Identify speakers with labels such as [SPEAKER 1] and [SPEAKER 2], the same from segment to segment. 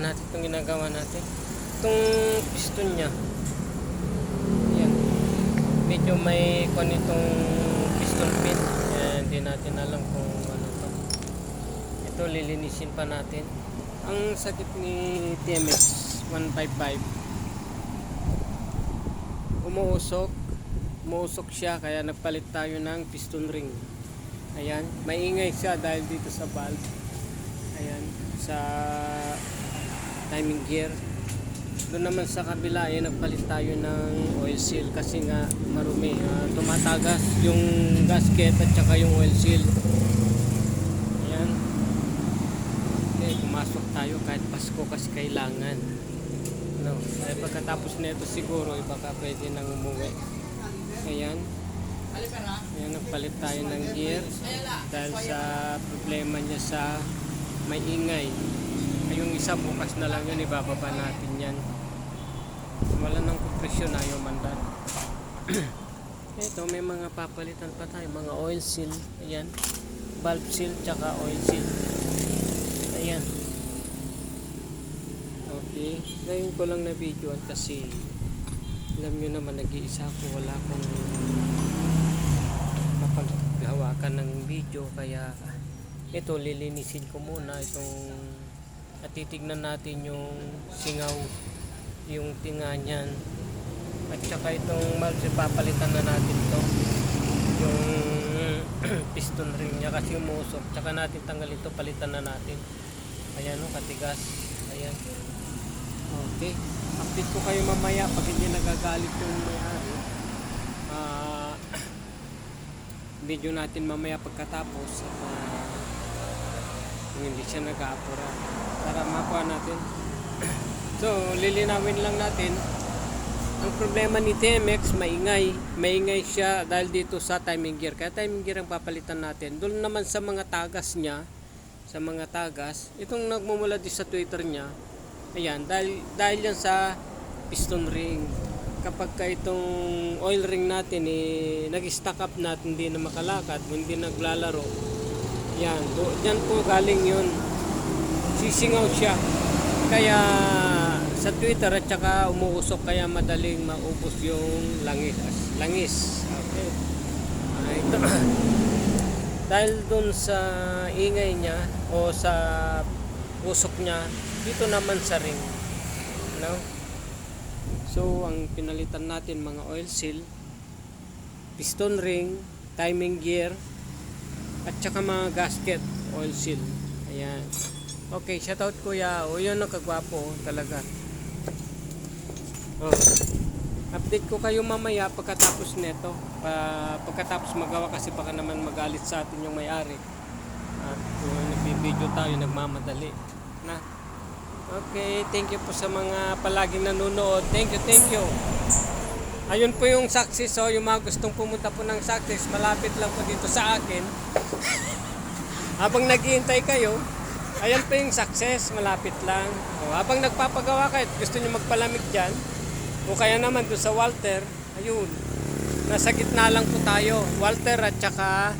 [SPEAKER 1] tingnan natin itong ginagawa natin. Itong piston niya. Yan. Medyo may kung itong piston pin. Yan, hindi natin alam kung ano to. Ito, lilinisin pa natin. Ang sakit ni TMX 155. Umuusok. Umuusok siya kaya nagpalit tayo ng piston ring. Ayan, maingay siya dahil dito sa valve. Ayan, sa timing gear. Doon naman sa kabila, ayan, nagpalit tayo ng oil seal kasi nga marumi. Ah, tumatagas yung gasket at saka yung oil seal. Ayan. Okay, pumasok tayo kahit Pasko kasi kailangan. No, eh, pagkatapos nito siguro, eh, baka pwede nang umuwi. Ayan. Ayan, nagpalit tayo ng gear dahil sa problema niya sa may ingay. Yung isa bukas na lang yun, ibababa natin yan. Wala nang kompresyon, ayaw mandan. Ito, may mga papalitan pa tayo, mga oil seal. Ayan. Valve seal, tsaka oil seal. Ayan. Okay. Ngayon ko lang na videoan kasi alam nyo naman nag-iisa ako wala akong mapaghawakan ng video kaya ito lilinisin ko muna itong at titignan natin yung singaw yung tinga niyan. At saka itong malsi papalitan na natin to. Yung piston ring niya kasi umusok. Tsaka natin tanggal ito palitan na natin. Ayan o katigas. Ayan. Okay. Update ko kayo mamaya pag hindi nagagalit yung may-ari. Ah, video natin mamaya pagkatapos. At kung hindi siya nag-aapura. Para makuha natin. So lilinawin lang natin. Ang problema ni TMX maingay. Maingay siya dahil dito sa timing gear. Kaya timing gear ang papalitan natin. Doon naman sa mga tagas niya sa mga tagas itong nagmumula din sa Twitter niya. Ayan dahil dahil yan sa piston ring. Kapag ka itong oil ring natin eh, nag-stack up na at hindi na makalakad hindi naglalaro yan. Do, dyan po galing yun. Sisingaw siya. Kaya sa Twitter at saka umuusok kaya madaling maubos yung langis langis. Okay. Ah, ito. Dahil dun sa ingay niya o sa usok niya dito naman sa ring. No? so ang pinalitan natin mga oil seal piston ring timing gear at saka mga gasket oil seal. Ayan. Okay shoutout kuya. O yun ang kagwapo oh, talaga. Oh. update ko kayo mamaya pagkatapos neto. Pa, pagkatapos magawa kasi baka naman magalit sa atin yung may-ari. At kung nagbibideo tayo nagmamadali. Na. Okay thank you po sa mga palaging nanonood. Thank you thank you ayun po yung success so yung mga gustong pumunta po ng success malapit lang po dito sa akin. Habang naghihintay kayo ayan po yung success malapit lang. O, habang nagpapagawa kayo gusto nyo magpalamig dyan o kaya naman doon sa Walter ayun nasa gitna lang po tayo Walter at saka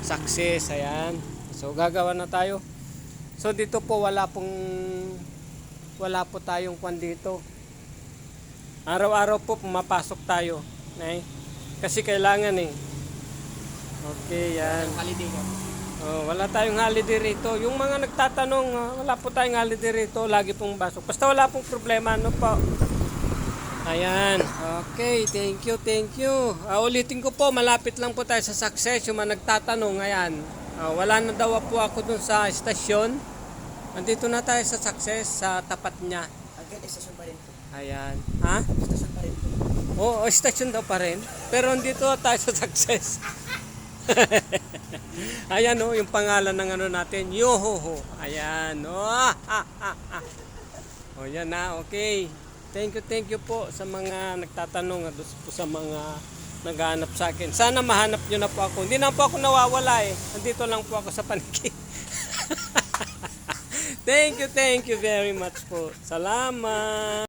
[SPEAKER 1] success ayan. So gagawa na tayo. So dito po wala pong wala po tayong kwan dito araw-araw po pumapasok tayo nay kasi kailangan eh okay yan
[SPEAKER 2] Holiday.
[SPEAKER 1] Oh, wala tayong holiday rito. Yung mga nagtatanong, ah, wala po tayong holiday rito, lagi pong basok. Basta wala pong problema, ano po. Ayan. Okay, thank you, thank you. Ah, ulitin ko po, malapit lang po tayo sa success. Yung mga nagtatanong, ayan. Ah, wala na daw po ako dun sa estasyon. Nandito na tayo sa success, sa tapat niya.
[SPEAKER 2] Agad, estasyon pa rin po.
[SPEAKER 1] Ayan. Ha?
[SPEAKER 2] Estasyon pa rin.
[SPEAKER 1] Oo, oh, station daw pa rin. Pero andito tayo sa success. Ayan oh, yung pangalan ng ano natin, Yohoho. Ayan, oh. Ah, ah, ah, ah. Oh, yan na, okay. Thank you, thank you po sa mga nagtatanong at po sa mga naghahanap sa akin. Sana mahanap nyo na po ako. Hindi na po ako nawawala eh. Nandito lang po ako sa paniki. thank you, thank you very much po. Salamat.